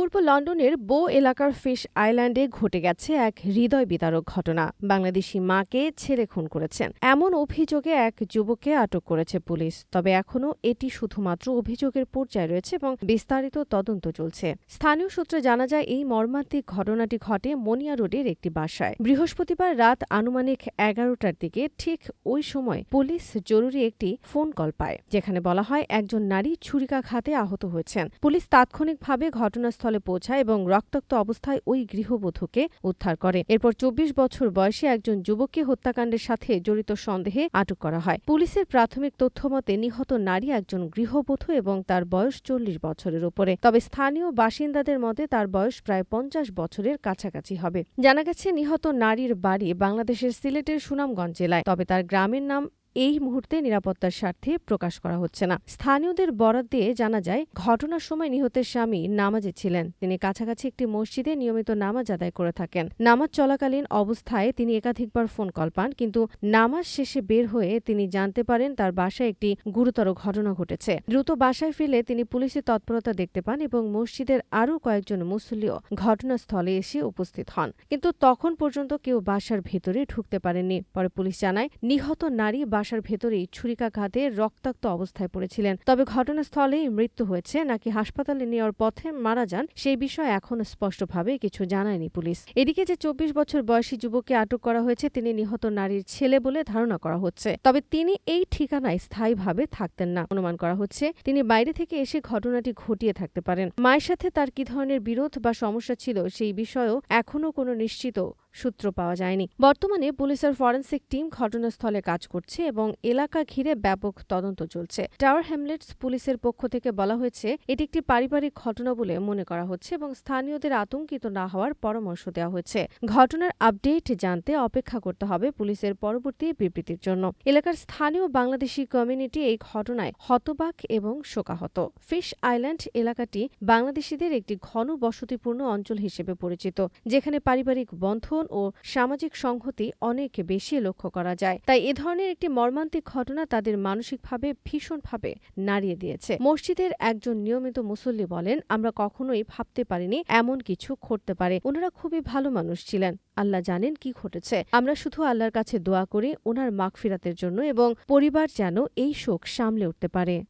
পূর্ব লন্ডনের বো এলাকার ফিশ আইল্যান্ডে ঘটে গেছে এক হৃদয় বিদারক ঘটনা। বাংলাদেশি মাকে ছেলে খুন করেছেন। এমন অভিযোগে এক যুবককে আটক করেছে পুলিশ। তবে এখনও এটি শুধুমাত্র অভিযোগের পর্যায়ে রয়েছে এবং বিস্তারিত তদন্ত চলছে। স্থানীয় সূত্রে জানা যায়, এই মর্মান্তিক ঘটনাটি ঘটে মনিয়া রোডের একটি বাসায়। বৃহস্পতিবার রাত আনুমানিক এগারোটার দিকে ঠিক ওই সময় পুলিশ জরুরি একটি ফোন কল পায়, যেখানে বলা হয়, একজন নারী ছুরিকাঘাতে আহত হয়েছেন। পুলিশ তাৎক্ষণিকভাবে ঘটনাস্থলে পৌঁছায় এবং রক্তাক্ত অবস্থায় ওই গৃহবধূকে উদ্ধার করে। এরপর চব্বিশ বছর বয়সী একজন যুবককে হত্যাকাণ্ডের সাথে জড়িত সন্দেহে আটক করা হয়। পুলিশের প্রাথমিক তথ্যমতে নিহত নারী একজন গৃহবধূ এবং তার বয়স চল্লিশ বছরের উপরে। তবে স্থানীয় বাসিন্দাদের মতে তার বয়স প্রায় পঞ্চাশ বছরের কাছাকাছি হবে। জানা গেছে, নিহত নারীর বাড়ি বাংলাদেশের সিলেটের সুনামগঞ্জ জেলায়, তবে তার গ্রামের নাম এই মুহূর্তে নিরাপত্তার স্বার্থে প্রকাশ করা হচ্ছে না। স্থানীয়দের বরাত দিয়ে জানা যায়, ঘটনার সময় নিহতের স্বামী নামাজে ছিলেন। তিনি কাছাকাছি একটি মসজিদে নিয়মিত নামাজ আদায় করে থাকেন। নামাজ চলাকালীন অবস্থায় তিনি একাধিকবার ফোন কল পান, কিন্তু নামাজ শেষে বের হয়ে তিনি জানতে পারেন তার বাসায় একটি গুরুতর ঘটনা ঘটেছে। দ্রুত বাসায় ফিরলে তিনি পুলিশের তৎপরতা দেখতে পান এবং মসজিদের আরও কয়েকজন মুসল্লিও ঘটনাস্থলে এসে উপস্থিত হন। কিন্তু তখন পর্যন্ত কেউ বাসার ভেতরে ঢুকতে পারেননি। পরে পুলিশ জানায়, নিহত নারী বাসার ভেতরেই ছুরিকাঘাতে রক্তাক্ত অবস্থায় পড়েছিলেন। তবে ঘটনাস্থলেই মৃত্যু হয়েছে নাকি হাসপাতালে নেওয়ার পথে মারা যান সেই বিষয়ে এখনও স্পষ্টভাবে কিছু জানায়নি পুলিশ। এদিকে যে চব্বিশ বছর বয়সী যুবককে আটক করা হয়েছে, তিনি নিহত নারীর ছেলে বলে ধারণা করা হচ্ছে। তবে তিনি এই ঠিকানায় স্থায়ীভাবে থাকতেন না। অনুমান করা হচ্ছে, তিনি বাইরে থেকে এসে ঘটনাটি ঘটিয়ে থাকতে পারেন। মায়ের সাথে তার কি ধরনের বিরোধ বা সমস্যা ছিল সেই বিষয়েও এখনও কোনো নিশ্চিত সূত্র পাওয়া যায়নি। বর্তমানে পুলিশের ফরেন্সিক টিম ঘটনাস্থলে কাজ করছে এবং এলাকা ঘিরে ব্যাপক তদন্ত চলছে। টাওয়ার হ্যামলেটস পুলিশের পক্ষ থেকে বলা হয়েছে, এটি একটি পারিবারিক ঘটনা বলে মনে করা হচ্ছে এবং স্থানীয়দের আতঙ্কিত না হওয়ার পরামর্শ দেওয়া হয়েছে। ঘটনার আপডেট জানতে অপেক্ষা করতে হবে পুলিশের পরবর্তী বিবৃতির জন্য। এলাকার স্থানীয় বাংলাদেশি কমিউনিটি এই ঘটনায় হতবাক এবং শোকাহত। ফিশ আইল্যান্ড এলাকাটি বাংলাদেশিদের একটি ঘন বসতিপূর্ণ অঞ্চল হিসেবে পরিচিত, যেখানে পারিবারিক বন্ধন ও সামাজিক সংহতি অনেক বেশি লক্ষ্য করা যায়। তাই এ ধরনের একটি মর্মান্তিক ঘটনা তাদের মানসিকভাবে ভীষণভাবে নাড়িয়ে দিয়েছে। মসজিদের একজন নিয়মিত মুসল্লি বলেন, আমরা কখনোই ভাবতে পারিনি এমন কিছু ঘটতে পারে। ওনারা খুবই ভালো মানুষ ছিলেন। আল্লাহ জানেন কি ঘটেছে। আমরা শুধু আল্লাহর কাছে দোয়া করি, ওনার মাগফিরাতের জন্য এবং পরিবার যেন এই শোক সামলে উঠতে পারে।